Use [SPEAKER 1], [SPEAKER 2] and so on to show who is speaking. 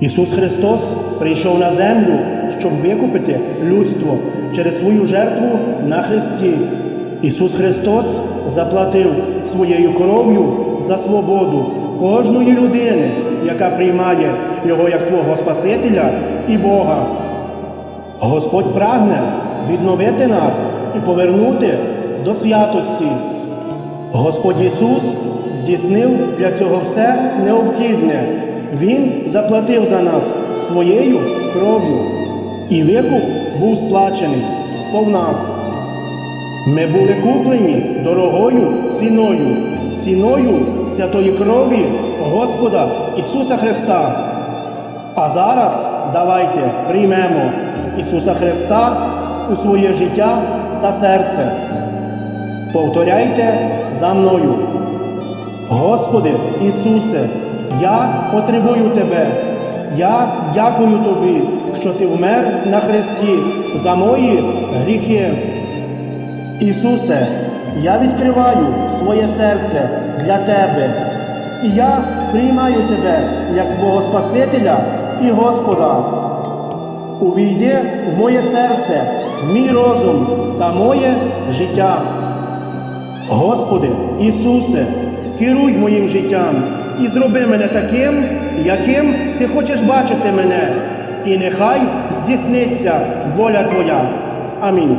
[SPEAKER 1] Ісус Христос прийшов на землю, щоб викупити людство через свою жертву на Христі. Ісус Христос заплатив своєю кров'ю за свободу кожної людини, яка приймає Його як свого Спасителя і Бога. Господь прагне відновити нас і повернути до святості. Господь Ісус здійснив для цього все необхідне. Він заплатив за нас своєю кров'ю, і викуп був сплачений сповна. Ми були куплені дорогою ціною, ціною святої крові Господа Ісуса Христа. А зараз давайте приймемо Ісуса Христа у своє життя та серце. Повторяйте за мною. Господи Ісусе, я потребую Тебе. Я дякую Тобі, що Ти вмер на хресті за мої гріхи. Ісусе, я відкриваю своє серце для Тебе, і я приймаю Тебе як свого Спасителя і Господа. Увійди в моє серце, в мій розум та моє життя. Господи Ісусе, керуй моїм життям і зроби мене таким, яким Ти хочеш бачити мене, і нехай здійсниться воля Твоя. Амінь.